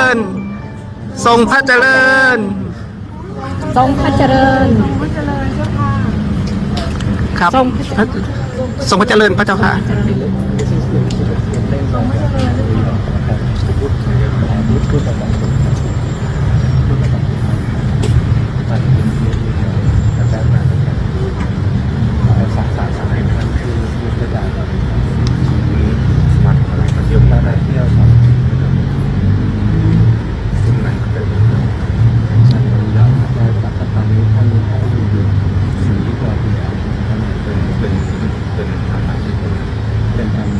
ริญทรงพระเจริญ ทรงพระเจริญ ครับทรงพระเจริญพระเจ้าค่ะ and,